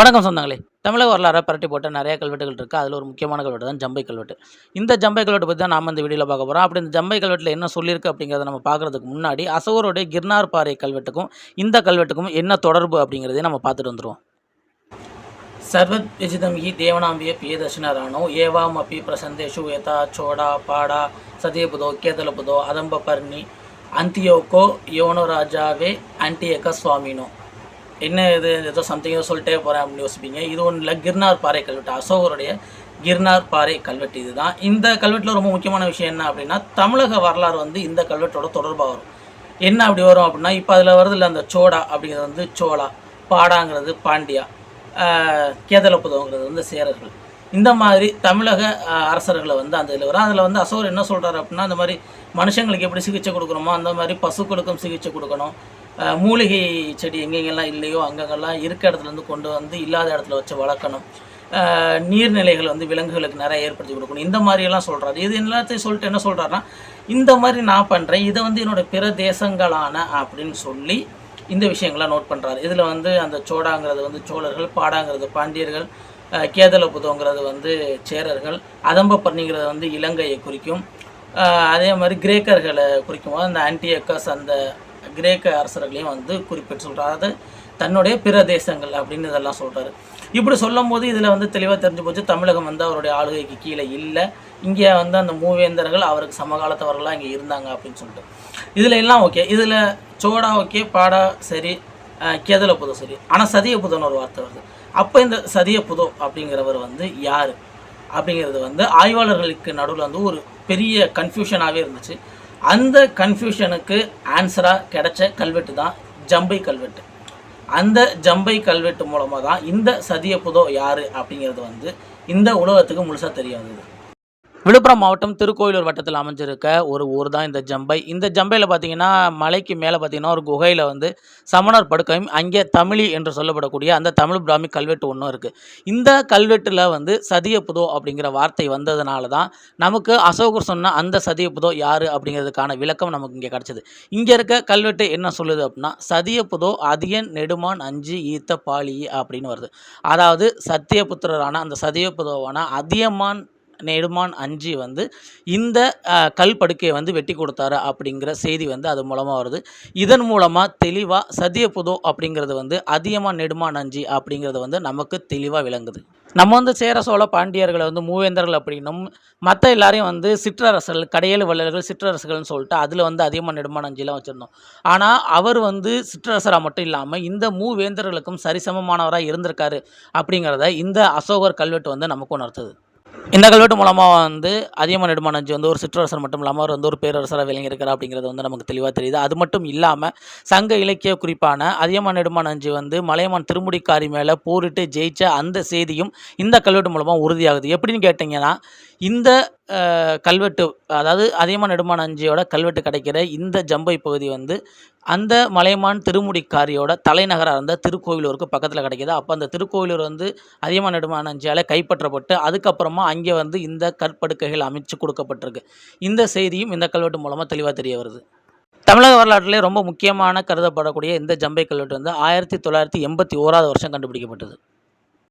வணக்கம் சொந்தங்களே. தமிழக வரலாறு பரட்டி போட்ட நிறைய கல்வெட்டுகள் இருக்குது அதில் ஒரு முக்கியமான கல்வெட்டு தான் ஜம்பை கல்வெட்டு. இந்த ஜம்பை கல்வெட்டு பற்றி தான் நாம் இந்த வீடியோவில் பார்க்க போகிறோம் அப்படி இந்த ஜம்பை கல்வெட்டில் என்ன சொல்லியிருக்கு அப்படிங்கிறத நம்ம பார்க்குறதுக்கு முன்னாடி அசோகருடைய கிர்னார் பாறை கல்வெட்டுக்கும் இந்த கல்வெட்டுக்கும் என்ன தொடர்பு அப்படிங்கிறதையும் நம்ம பார்த்துட்டு வந்துடுவோம் சர்வத் விஜிதம் இ தேவனாம்பிய பிரியதர்ஷனரானோ ஏவாம் அப்பி பிரசந்தேஷு ஏதா சோடா பாடா சதியபுதோ கேதலபுதோ அதம்ப பர்ணி அந்தியோக்கோ யோனோ ராஜாவே அன்டியக்க சுவாமினோ. என்ன இது? ஏதோ சம்திங் ஏதோ சொல்லிட்டே போகிறேன் அப்படின்னு யோசிப்பீங்க. இது ஒன்றும் இல்லை. கிர்னார் பாறை கல்வெட்டு. அசோகருடைய கிர்னார் பாறை கல்வெட்டு இதுதான். இந்த கல்வெட்டில் ரொம்ப முக்கியமான விஷயம் என்ன அப்படின்னா தமிழக வரலாறு வந்து இந்த கல்வெட்டோட தொடர்பாக வரும். என்ன அப்படி வரும் அப்படின்னா இப்போ அதில் வருது இல்லை அந்த சோடா அப்படிங்கிறது வந்து சோழா பாடாங்கிறது பாண்டியா கேதலப்புதவங்கிறது வந்து சேரர்கள். இந்த மாதிரி தமிழக அரசர்களை வந்து அந்த இதில் வரும். அதில் வந்து அசோகர் என்ன சொல்கிறார் அப்படின்னா அந்த மாதிரி மனுஷங்களுக்கு எப்படி சிகிச்சை கொடுக்கணுமோ அந்த மாதிரி பசுக்களுக்கும் சிகிச்சை கொடுக்கணும். மூலிகை செடி எங்கெங்கெல்லாம் இல்லையோ அங்கங்கெல்லாம் இருக்க இடத்துலேருந்து கொண்டு வந்து இல்லாத இடத்துல வச்சு வளர்க்கணும். நீர்நிலைகள் வந்து விலங்குகளுக்கு நிறைய ஏற்படுத்தி கொடுக்கணும். இந்த மாதிரியெல்லாம் சொல்கிறாரு இது எல்லாத்தையும் சொல்லிட்டு என்ன சொல்கிறாருன்னா இந்த மாதிரி நான் பண்ணுறேன் இதை வந்து என்னோட பிற தேசங்களான அப்படின்னு சொல்லி இந்த விஷயங்களை நோட் பண்ணுறாரு இதில் வந்து அந்த சோடாங்கிறது வந்து சோழர்கள் பாடாங்கிறது பாண்டியர்கள் கேதல கேதலபுதங்கிறது வந்து சேரர்கள் அதம்பப்பர்ணிங்கிறது வந்து இலங்கையை குறிக்கும் அதே மாதிரி கிரேக்கர்களை குறிக்கும் போது அந்த ஆன்டியக்கஸ் அந்த கிரேக்க அரசர்களையும் வந்து குறிப்பிட்டு சொல்கிறார் அதாவது தன்னுடைய பிற தேசங்கள் அப்படின்னு இதெல்லாம் சொல்கிறாரு இப்படி சொல்லும் போது இதில் வந்து தெளிவாக தெரிஞ்சு போச்சு தமிழகம் வந்து அவருடைய ஆளுகைக்கு கீழே இல்லை. இங்கே வந்து அந்த மூவேந்தர்கள் அவருக்கு சமகாலத்தவர்களாக இங்கே இருந்தாங்க அப்படின்னு சொல்லிட்டு. இதில் எல்லாம் ஓகே. இதில் சோடா ஓகே பாடா சரி கேதல புதோ சரி. ஆனால் சதிய புதோன்னு ஒரு வார்த்தை வருது. அப்போ இந்த சதிய புதோ அப்படிங்கிறவர் வந்து யார்? அப்படிங்கிறது வந்து ஆய்வாளர்களுக்கு நடுவில் வந்து ஒரு பெரிய கன்ஃபியூஷனாகவே இருந்துச்சு. அந்த கன்ஃபியூஷனுக்கு ஆன்சராக கிடைச்ச கல்வெட்டு தான் ஜம்பை கல்வெட்டு. அந்த ஜம்பை கல்வெட்டு மூலமாக தான் இந்த சதிய புதோ யார் அப்படிங்கிறது வந்து இந்த உலகத்துக்கு முழுசாக தெரிய வந்தது. விழுப்புரம் மாவட்டம் திருக்கோயிலூர் வட்டத்தில் அமைஞ்சிருக்க ஒரு ஊர் தான் இந்த ஜம்பை. இந்த ஜம்பையில் பார்த்தீங்கன்னா மலைக்கு மேலே பார்த்தீங்கன்னா ஒரு குகையில் வந்து சமணர் படுக்கையும் அங்கே தமிழி என்று சொல்லப்படக்கூடிய அந்த தமிழ் பிராமி கல்வெட்டு ஒன்றும் இருக்குது இந்த கல்வெட்டில் வந்து சதிய புதோ அப்படிங்கிற வார்த்தை வந்ததுனால தான் நமக்கு அசோகர் சொன்ன அந்த சதிய புதோ யார் அப்படிங்கிறதுக்கான விளக்கம் நமக்கு இங்கே கிடச்சிது. இங்கே இருக்க கல்வெட்டு என்ன சொல்லுது அப்படின்னா சதிய புதோ அதியன் நெடுமான் அஞ்சு ஈத்த பாலி அப்படின்னு வருது. அதாவது சத்தியபுத்திரரான அந்த சதிய புதோவான அதியமான் நெடுமான் அஞ்சி வந்து இந்த கல் படுக்கையை வந்து வெட்டி கொடுத்தாரு அப்படிங்கிற செய்தி வந்து அது மூலமாக வருது. இதன் மூலமாக தெளிவாக சதியபுதோ அப்படிங்கிறது வந்து அதியமான் நெடுமான் அஞ்சி அப்படிங்கிறது வந்து நமக்கு தெளிவாக விளங்குது. நம்ம வந்து சேர சோழ பாண்டியர்களை வந்து மூவேந்தர்கள் அப்படின்னும் மற்ற எல்லாரையும் வந்து சிற்றரசர்கள் கடையேழு வள்ளல்கள் சிற்றரசர்கள்னு சொல்லிட்டு அதில் வந்து அதிகமாக நெடுமான அஞ்சிலாம் வச்சுருந்தோம். ஆனால் அவர் வந்து சிற்றரசராக மட்டும் இல்லாமல் இந்த மூவேந்தர்களுக்கும் சரிசமமானவராக இருந்திருக்காரு அப்படிங்கிறத இந்த அசோகர் கல்வெட்டு வந்து நமக்கு உணர்த்துது. இந்த கல்வெட்டு மூலமாக வந்து அதியமான் நெடுமானஞ்சி வந்து ஒரு சிற்றரசர் மட்டும் இல்லாமல் அவர் வந்து ஒரு பேரரசராக விளங்கியிருக்கிறார் அப்படிங்கிறது வந்து நமக்கு தெளிவாக தெரியுது. அது மட்டும் இல்லாமல் சங்க இலக்கிய குறிப்பான அதியமான் நெடுமானஞ்சி வந்து மலையமான் திருமுடிக்காரி மேலே போரிட்டு ஜெயித்த அந்த செய்தியும் இந்த கல்வெட்டு மூலமாக உறுதியாகுது. எப்படின்னு கேட்டிங்கன்னா இந்த கல்வெட்டு அதாவது அதியமான் நெடுமான் அஞ்சியோட கல்வெட்டு கிடைக்கிற இந்த ஜம்பை பகுதி வந்து அந்த மலையமான் திருமுடிக்காரியோட தலைநகராக இருந்த திருக்கோவிலூருக்கு பக்கத்தில் கிடைக்கிது. அப்போ அந்த திருக்கோவிலூர் வந்து அதியமான் நெடுமான் அஞ்சியால் கைப்பற்றப்பட்டு அதுக்கப்புறமா அங்கே வந்து இந்த கற்படுக்கைகள் அமைச்சு கொடுக்கப்பட்டிருக்கு. இந்த செய்தியும் இந்த கல்வெட்டு மூலமாக தெளிவாக தெரிய வருது. தமிழக வரலாற்றிலே ரொம்ப முக்கியமான கருதப்படக்கூடிய இந்த ஜம்பை கல்வெட்டு வந்து ஆயிரத்தி தொள்ளாயிரத்தி எண்பத்தி ஓராவது வருஷம் கண்டுபிடிக்கப்பட்டது.